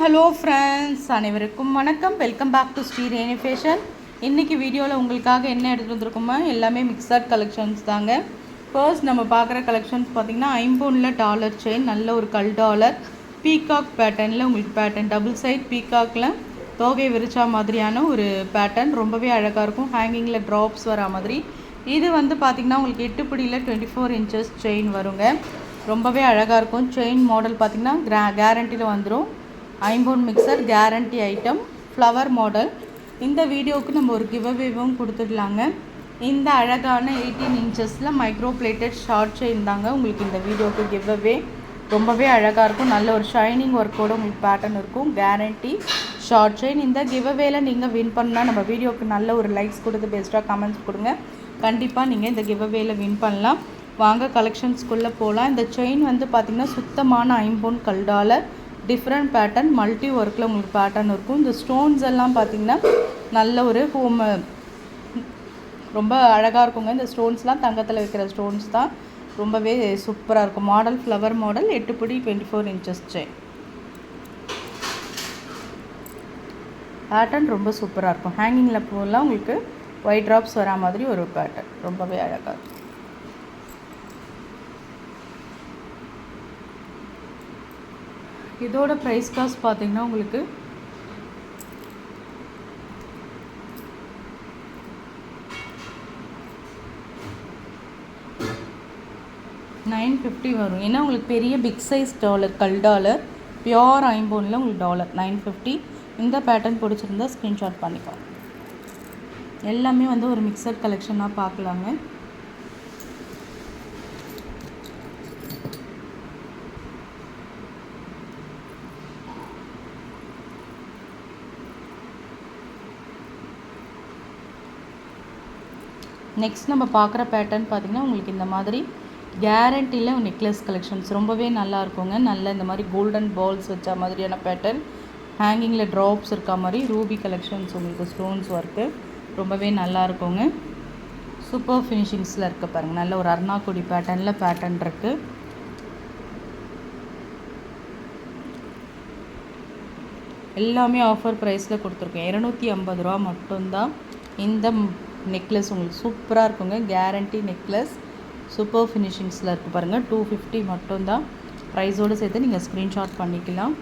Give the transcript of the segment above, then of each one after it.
Hello friends அனைவருக்கும் வணக்கம். Welcome back to Sri Reni fashion இன்றைக்கி வீடியோவில் உங்களுக்காக என்ன எடுத்துகிட்டு வந்திருக்கோமோ எல்லாமே மிக்சட் கலெக்ஷன்ஸ் தாங்க. ஃபர்ஸ்ட் நம்ம பார்க்குற கலெக்ஷன்ஸ் பார்த்திங்கன்னா ஐம்பொன்னில் டாலர் செயின் நல்ல ஒரு கல் டாலர் பீகாக் பேட்டர்னில் உங்களுக்கு பேட்டர்ன் டபுள் சைட் பீகாக்கில் தோகை விரிச்சா மாதிரியான ஒரு பேட்டர்ன் ரொம்பவே அழகாக இருக்கும். ஹேங்கிங்கில் ட்ராப்ஸ் வரா மாதிரி. இது வந்து பார்த்திங்கன்னா உங்களுக்கு எட்டு பிடியில் டுவெண்ட்டி ஃபோர் இன்ச்சஸ் செயின் வருங்க. ரொம்பவே அழகாக இருக்கும். செயின் மாடல் பார்த்திங்கன்னா கிரா கேரண்டியில் வந்துடும் ஐம்போன் mixture guarantee item flower model இந்த வீடியோவுக்கு நம்ம ஒரு கிவ்அவேவும் கொடுத்துடலாங்க. இந்த அழகான எயிட்டீன் இன்ச்சஸில் மைக்ரோ பிளேட்டட் ஷார்ட் செயின் தாங்க உங்களுக்கு இந்த வீடியோவுக்கு கிவ்அவே ரொம்பவே அழகாக இருக்கும். நல்ல ஒரு ஷைனிங் ஒர்க்கோட உங்களுக்கு பேட்டர்ன் இருக்கும். கேரண்டி ஷார்ட் செயின் இந்த கிவ்அவேல நீங்கள் வின் பண்ணால் நம்ம வீடியோவுக்கு நல்ல ஒரு லைக்ஸ் கொடுத்து பெஸ்ட்டாக கமெண்ட்ஸ் கொடுங்க. கண்டிப்பாக நீங்கள் இந்த கிவ்அவேல வின் பண்ணலாம். வாங்க கலெக்ஷன்ஸ்குள்ளே போகலாம் இந்த செயின் வந்து பார்த்திங்கன்னா சுத்தமான ஐம்பொன் கல் டாலர் டிஃப்ரெண்ட் பேட்டர்ன் மல்டி ஒர்க்கில் உங்களுக்கு பேட்டர்ன் இருக்கும். இந்த ஸ்டோன்ஸ் எல்லாம் பார்த்திங்கன்னா நல்ல ஒரு ஹோம் ரொம்ப அழகாக இருக்குங்க. இந்த ஸ்டோன்ஸ்லாம் தங்கத்தில் வைக்கிற ஸ்டோன்ஸ் தான் ரொம்பவே சூப்பராக இருக்கும். மாடல் ஃப்ளவர் மாடல் எட்டு பிடி twenty four inches chain pattern ரொம்ப சூப்பராக இருக்கும். ஹேங்கிங்கில் போகலாம் உங்களுக்கு ஒயிட் ட்ராப்ஸ் வரா மாதிரி ஒரு பேட்டர்ன் ரொம்பவே அழகாக இருக்கும். இதோட ப்ரைஸ் காஸ்ட் பார்த்தீங்கன்னா உங்களுக்கு நைன் ஃபிஃப்டி வரும். ஏன்னா உங்களுக்கு பெரிய பிக் சைஸ் டாலர் கல் டாலர் பியோர் ஐம்போனில் உங்களுக்கு டாலர் நைன் ஃபிஃப்டி இந்த பேட்டர்ன் பிடிச்சிருந்தா ஸ்க்ரீன்ஷாட் பண்ணிக்கலாம் எல்லாமே வந்து ஒரு மிக்சட் கலெக்ஷனாக பார்க்கலாங்க. நெக்ஸ்ட் நம்ம பார்க்குற பேட்டர்ன் பார்த்திங்கன்னா உங்களுக்கு இந்த மாதிரி கேரண்டியில் நெக்லஸ் கலெக்ஷன்ஸ் ரொம்பவே நல்லா இருக்குங்க. நல்ல இந்த மாதிரி கோல்டன் பால்ஸ் வச்ச மாதிரியான பேட்டர்ன் ஹேங்கிங்கில் ட்ராப்ஸ் இருக்க மாதிரி ரூபி கலெக்ஷன்ஸ் உங்களுக்கு ஸ்டோன்ஸ் ஒர்க்கு ரொம்பவே நல்லா இருக்குங்க. சூப்பர் ஃபினிஷிங்ஸில் இருக்க பாருங்கள் நல்ல ஒரு அருணாக்குடி பேட்டர்னில் பேட்டர்ன் இருக்குது எல்லாமே ஆஃபர் ப்ரைஸில் கொடுத்துருக்கோம். இரநூத்தி ஐம்பது ரூபா மட்டும்தான். இந்த நெக்லஸ் உங்களுக்கு சூப்பராக இருக்குங்க. Guarantee necklace. சூப்பர் ஃபினிஷிங்ஸில் இருக்குது பாருங்கள் டூ ஃபிஃப்டி மட்டும்தான். ப்ரைஸோடு சேர்த்து நீங்கள் ஸ்க்ரீன்ஷாட் பண்ணிக்கலாம்.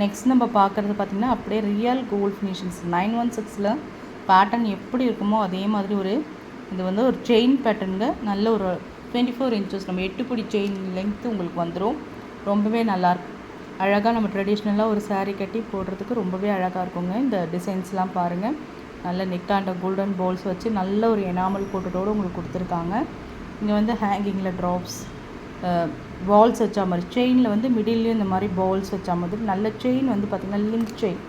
நெக்ஸ்ட் நம்ம பார்க்குறது பார்த்திங்கன்னா அப்படியே real gold finishings nine one சிக்ஸில் பேட்டர்ன் எப்படி இருக்குமோ அதே மாதிரி ஒரு இது வந்து ஒரு செயின் பேட்டர்னுங்க நல்ல ஒரு டுவெண்ட்டி ஃபோர் இன்ச்சஸ் நம்ம எட்டு பிடி செயின் லென்த்து உங்களுக்கு வந்துடும் ரொம்பவே நல்லாயிருக்கும் அழகாக நம்ம ட்ரெடிஷ்னலாக ஒரு சாரீ கட்டி போடுறதுக்கு ரொம்பவே அழகாக இருக்குங்க. இந்த டிசைன்ஸ்லாம் பாருங்கள் நல்ல நிக்காண்ட கோல்டன் பால்ஸ் வச்சு நல்ல ஒரு எனாமல் போட்டுட்டோடு உங்களுக்கு கொடுத்துருக்காங்க. இங்கே வந்து ஹேங்கிங்கில் ட்ராப்ஸ் பால்ஸ் வச்சா மாதிரி செயினில் வந்து மிடில்லையும் இந்த மாதிரி பால்ஸ் வச்சா மாதிரி நல்ல செயின் வந்து பார்த்திங்கன்னா லிங்க் செயின்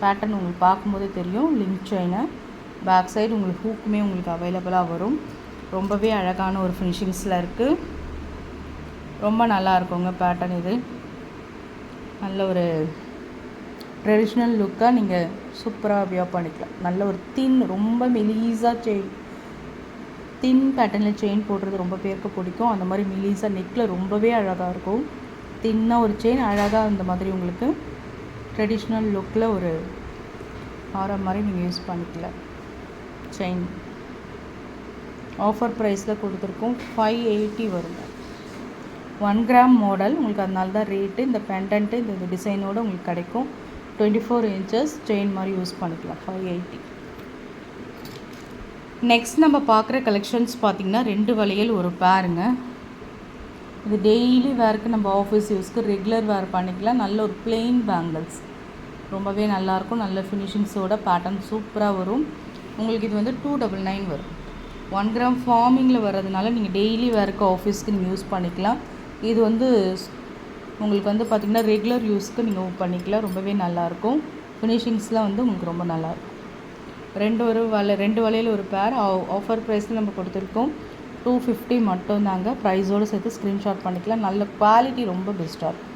பேட்டர்ன் உங்களுக்கு பார்க்கும்போதே தெரியும். லிங்க் செயினை பேக் சைடு உங்களுக்கு ஹூக்குமே உங்களுக்கு அவைலபிளாக வரும். ரொம்பவே அழகான ஒரு ஃபினிஷிங்ஸில் இருக்குது ரொம்ப நல்லா இருக்குங்க பேட்டர்ன் இது. நல்ல ஒரு ட்ரெடிஷ்னல் லுக்காக நீங்கள் சூப்பராக வியர் பண்ணிக்கலாம். நல்ல ஒரு தின் ரொம்ப மெலீஸாக செயின் தின் பேட்டர்னில் செயின் போடுறது ரொம்ப பேருக்கு பிடிக்கும். அந்த மாதிரி மெலீஸாக நெக்கில் ரொம்பவே அழகாக இருக்கும். தின்னாக ஒரு செயின் அழகாக அந்த மாதிரி உங்களுக்கு ட்ரெடிஷ்னல் லுக்கில் ஒரு ஆரம் மாதிரி நீங்கள் யூஸ் பண்ணிக்கல செயின் ஆஃபர் ப்ரைஸில் கொடுத்துருக்கோம் ஃபைவ் எயிட்டி வருங்க. ஒன் கிராம் மாடல் உங்களுக்கு அதனால தான் ரேட்டு இந்த பெண்டன்ட்டு இந்த டிசைனோடு உங்களுக்கு கிடைக்கும். டுவெண்ட்டி ஃபோர் இன்ச்சஸ் செயின் மாதிரி யூஸ் பண்ணிக்கலாம் ஃபைவ் எயிட்டி நெக்ஸ்ட் நம்ம பார்க்குற கலெக்ஷன்ஸ் பார்த்திங்கன்னா ரெண்டு வளையல் ஒரு பேருங்க இது டெய்லி வேருக்கு நம்ம ஆஃபீஸ் யூஸ்க்கு ரெகுலர் வேர் பண்ணிக்கலாம். நல்ல ஒரு பிளெயின் பேங்கிள்ஸ் ரொம்பவே நல்லாயிருக்கும். நல்ல ஃபினிஷிங்ஸோட பேட்டர்ன் சூப்பராக வரும். உங்களுக்கு இது வந்து டூ டபுள் நைன் வரும். ஒன் கிராம் ஃபார்மிங்கில் வர்றதுனால நீங்கள் டெய்லி வேருக்கு ஆஃபீஸ்க்கு நீங்கள் யூஸ் பண்ணிக்கலாம். இது வந்து உங்களுக்கு வந்து பார்த்திங்கன்னா ரெகுலர் யூஸ்க்கு நீங்கள் பண்ணிக்கலாம். ரொம்பவே நல்லாயிருக்கும். ஃபினிஷிங்ஸ்லாம் வந்து உங்களுக்கு ரொம்ப நல்லாயிருக்கும். ரெண்டு ஒரு வலை ரெண்டு வலையில் ஒரு பேர் ஆஃபர் ப்ரைஸில் நம்ம கொடுத்துருக்கோம். டூ ஃபிஃப்டி மட்டும் தாங்க ப்ரைஸோடு சேர்த்து ஸ்க்ரீன்ஷாட் பண்ணிக்கலாம். நல்ல குவாலிட்டி ரொம்ப பெஸ்ட்டாக இருக்கும்.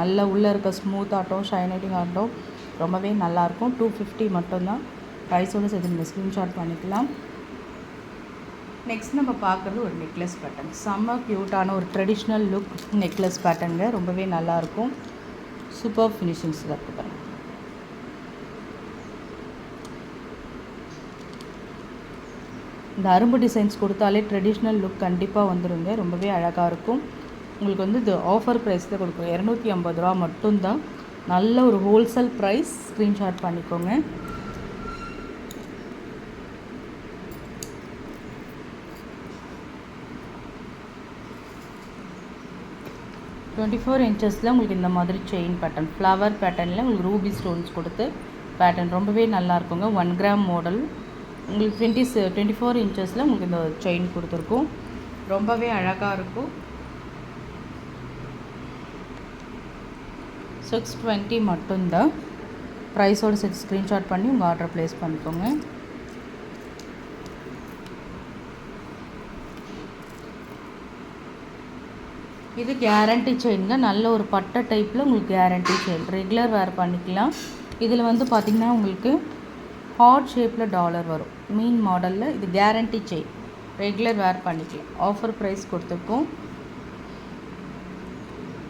நல்ல உள்ளே இருக்க ஸ்மூத் ஆட்டம் ஷைனைட்டிங் ஆட்டம் ரொம்பவே நல்லாயிருக்கும். டூ ஃபிஃப்டி மட்டும்தான். ப்ரைஸோடு சேர்த்து நீங்கள் ஸ்க்ரீன்ஷாட் பண்ணிக்கலாம். நெக்ஸ்ட் நம்ம பார்க்குறது ஒரு நெக்லஸ் பேட்டர்ன் செம்ம க்யூட்டான ஒரு ட்ரெடிஷ்னல் லுக் நெக்லஸ் பேட்டர்னுங்க ரொம்பவே நல்லாயிருக்கும். சூப்பர் ஃபினிஷிங்ஸ் இருக்குது பாருங்கள் இந்த அரும்பு டிசைன்ஸ் கொடுத்தாலே ட்ரெடிஷ்னல் லுக் கண்டிப்பாக வந்துடுங்க ரொம்பவே அழகாக இருக்கும். உங்களுக்கு வந்து இது ஆஃபர் ப்ரைஸில் கொடுக்குறோம் இரநூத்தி ஐம்பது ரூபா மட்டும்தான். நல்ல ஒரு ஹோல்சேல் ப்ரைஸ் ஸ்க்ரீன்ஷாட் பண்ணிக்கோங்க. டுவெண்ட்டி ஃபோர் இன்ச்சஸில் உங்களுக்கு இந்த மாதிரி செயின் பேட்டர்ன் ஃப்ளவர் பேட்டர்னில் உங்களுக்கு ரூபி ஸ்டோன்ஸ் கொடுத்து பேட்டர்ன் ரொம்பவே நல்லா இருக்குங்க. ஒன் கிராம் மாடல் உங்களுக்கு டுவெண்ட்டி டுவெண்ட்டி ஃபோர் இன்ச்சஸில் உங்களுக்கு இந்த செயின் கொடுத்துருக்கும். ரொம்பவே அழகாக இருக்கும். சிக்ஸ் டுவெண்ட்டி மட்டும்தான். ப்ரைஸோட செட் ஸ்க்ரீன்ஷாட் பண்ணி உங்கள் ஆர்டர் ப்ளேஸ் பண்ணிக்கோங்க. இது கேரண்டி செயின்ங்க நல்ல ஒரு பட்டை டைப்பில் உங்களுக்கு கேரண்டி செயின் ரெகுலர் வேர் பண்ணிக்கலாம். இதில் வந்து பார்த்திங்கன்னா உங்களுக்கு ஹார்ட் ஷேப்பில் டாலர் வரும். மீன் மாடலில் இது கேரண்டி செயின் ரெகுலர் வேர் பண்ணிக்கலாம். ஆஃபர் ப்ரைஸ் கொடுத்துருக்கோம்.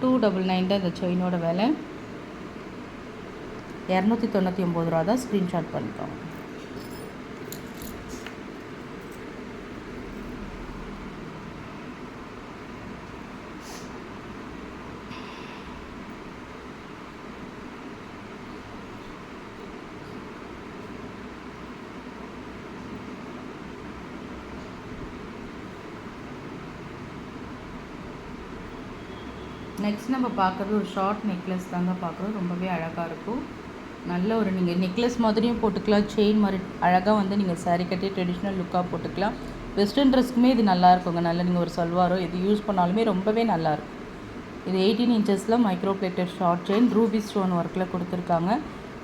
டூ டபுள் நைன் தான் இந்த செயினோட விலை. இரநூத்தி தொண்ணூற்றி ஒம்பது ரூபா தான் ஸ்க்ரீன்ஷாட் பண்ணிக்கோங்க. நெக்ஸ்ட் நம்ம பார்க்குறது ஒரு ஷார்ட் நெக்லஸ் தாங்க பார்க்குறோம். ரொம்பவே அழகாக இருக்கும். நல்ல ஒரு நீங்கள் நெக்லஸ் மாதிரியும் போட்டுக்கலாம். செயின் மாதிரி அழகாக வந்து நீங்கள் சாரீ கட்டி ட்ரெடிஷ்னல் லுக்காக போட்டுக்கலாம். வெஸ்டர்ன் ட்ரெஸ்க்குமே இது நல்லா இருக்குங்க. நல்ல நீங்கள் ஒரு சல்வாரோ இது யூஸ் பண்ணாலுமே ரொம்பவே நல்லாயிருக்கும் இது eighteen இன்ச்சஸில் micro plated short chain ruby stone ஒர்க்கில் கொடுத்துருக்காங்க.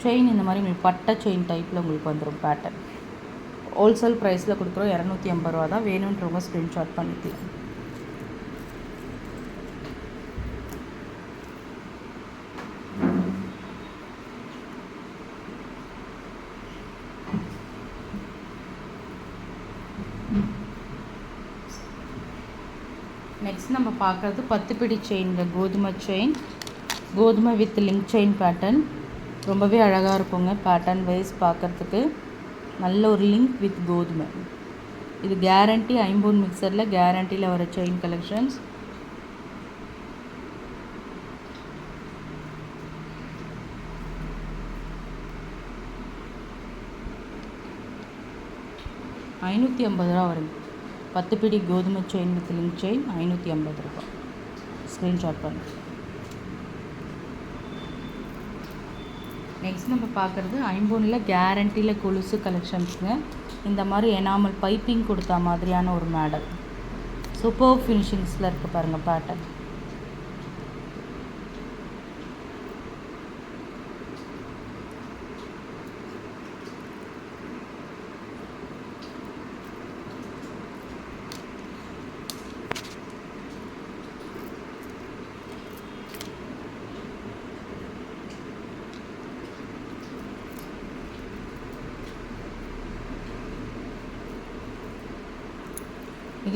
செயின் இந்த மாதிரி உங்களுக்கு பட்டை செயின் டைப்பில் உங்களுக்கு வந்துடும் பேட்டர்ன் ஹோல்சேல் ப்ரைஸில் கொடுக்குறோம். இரநூத்தி ஐம்பது ரூபா தான் வேணுன்றவங்க ஸ்க்ரீன்ஷாட் பண்ணிக்கலாம். நெக்ஸ்ட் நம்ம பார்க்குறது பத்து பிடி செயின்ங்க கோதுமை செயின் கோதுமை வித் லிங்க் செயின் பேட்டர்ன் ரொம்பவே அழகாக இருக்குங்க பேட்டர்ன் வைஸ் பார்க்குறதுக்கு. நல்ல ஒரு லிங்க் வித் கோதுமை. இது கேரண்டி ஐம்பூன் மிக்சரில் கேரண்டியில் வர செயின் கலெக்ஷன்ஸ் ஐநூற்றி ஐம்பது ரூபா வருங்க பத்து பிடி கோதுமை செயின் வித் லிங்க் செயின் ஐநூற்றி ஐம்பது ரூபா. ஸ்க்ரீன்ஷாட் பண்ணு. நெக்ஸ்ட் நம்ம பார்க்குறது ஐம்பொனில் கேரண்டியில் கொலுசு கலெக்ஷன்ஸுங்க இந்த மாதிரி எனாமல் பைப்பிங் கொடுத்த மாதிரியான ஒரு மேடல் சூப்பர் ஃபினிஷிங்ஸில் இருக்குது பாருங்கள் பேட்டர்ன்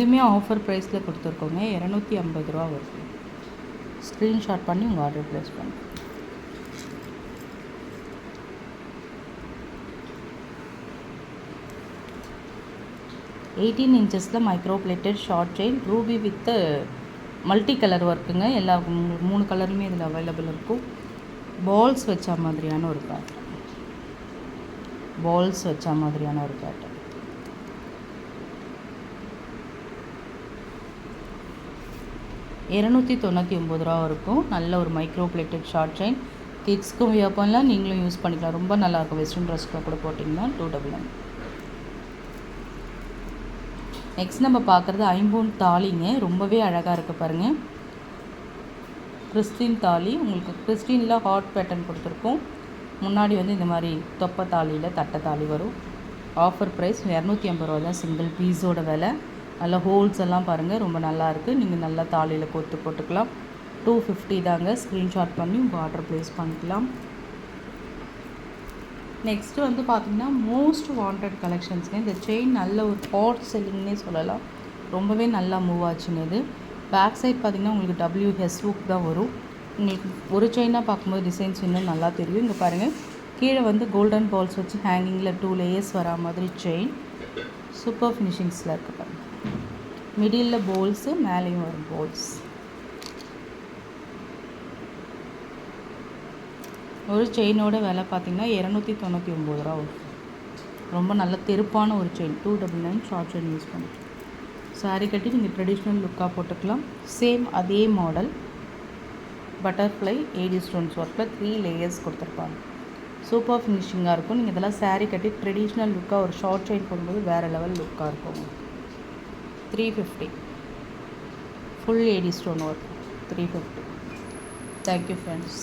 இதுவுமே ஆஃபர் ப்ரைஸில் கொடுத்துருக்கோங்க இரநூத்தி ஐம்பது ரூபா வருது. ஸ்க்ரீன்ஷாட் பண்ணி உங்கள் ஆர்டர் ப்ளேஸ் பண்ணுங்கள் eighteen இன்ச்சஸில் micro plated short chain ruby with multi colour ஒர்க்குங்க எல்லா மூணு கலருமே இதில் அவைலபிள் இருக்கும். பால்ஸ் வச்ச மாதிரியான ஒரு பேட் பால்ஸ் வச்ச மாதிரியான ஒரு பேட்டர் இரநூத்தி தொண்ணூற்றி ஒம்பது ரூபா இருக்கும் நல்ல ஒரு மைக்ரோ பிளேட்டட் ஷார்ட் செயின் கிட்ஸ்க்கும் வியர் பண்ணலாம் நீங்களும் யூஸ் பண்ணிக்கலாம். ரொம்ப நல்லாயிருக்கும். வெஸ்டர்ன் ட்ரெஸ்க்குலாம் கூட போட்டிங்கன்னா டூ டபுள் நைன் நெக்ஸ்ட் நம்ம பார்க்குறது ஐம்பூன் தாலிங்க. ரொம்பவே அழகாக இருக்குது பாருங்கள் கிறிஸ்டின் தாலி. உங்களுக்கு கிறிஸ்டினில் ஹாட் பேட்டர்ன் கொடுத்துருக்கோம். முன்னாடி வந்து இந்த மாதிரி தொப்பை தாலியில் தட்டை தாலி வரும். ஆஃபர் ப்ரைஸ் இரநூத்தி ஐம்பது ரூபா தான் சிங்கிள் பீஸோட விலை. நல்லா ஹோல்ஸ் எல்லாம் பாருங்கள் ரொம்ப நல்லா இருக்குது நீங்கள் நல்லா தாலியில் கொத்து போட்டுக்கலாம். டூ ஃபிஃப்டி தாங்க. ஸ்க்ரீன்ஷாட் பண்ணி உங்கள் ஆர்டர் ப்ளேஸ் பண்ணிக்கலாம். நெக்ஸ்ட்டு வந்து பார்த்திங்கன்னா மோஸ்ட் வாண்டட் கலெக்ஷன்ஸுங்க இந்த செயின் நல்ல ஒரு ஹாட் செல்லிங்னே சொல்லலாம். ரொம்பவே நல்லா மூவ் ஆச்சுங்க இது. பேக் சைட் பார்த்திங்கன்னா உங்களுக்கு டபிள்யூ ஹெஸ் ஹுக் தான் வரும். உங்களுக்கு ஒரு செயினாக பார்க்கும்போது டிசைன்ஸ் இன்னும் நல்லா தெரியும். இங்கே பாருங்கள் கீழே வந்து கோல்டன் பால்ஸ் வச்சு ஹேங்கிங்கில் டூ லேயர்ஸ் வரா மாதிரி செயின் சூப்பர் ஃபினிஷிங்ஸில் இருக்குது பாருங்கள் மிடில் போல்ஸு மேலேயும் வரும் போல்ஸ் ஒரு செயினோட விலை பார்த்தீங்கன்னா இரநூத்தி தொண்ணூற்றி ஒம்பது ரூபா வரும். ரொம்ப நல்ல தெருப்பான ஒரு chain two double nine short chain use பண்ணி சாரி கட்டி நீங்கள் ட்ரெடிஷ்னல் லுக்காக போட்டுக்கலாம். சேம் அதே மாடல் பட்டர்ஃப்ளை ஏடி ஸ்டோன்ஸ் ஒர்க்கில் த்ரீ லேயர்ஸ் கொடுத்துருப்பாங்க. சூப்பர் ஃபினிஷிங்காக இருக்கும். நீங்கள் இதெல்லாம் சாரி கட்டி ட்ரெடிஷ்னல் லுக்காக ஒரு ஷார்ட் செயின் போடும்போது வேறு லெவல் லுக்காக இருக்கும். Three fifty full AD stone work three fifty thank you friends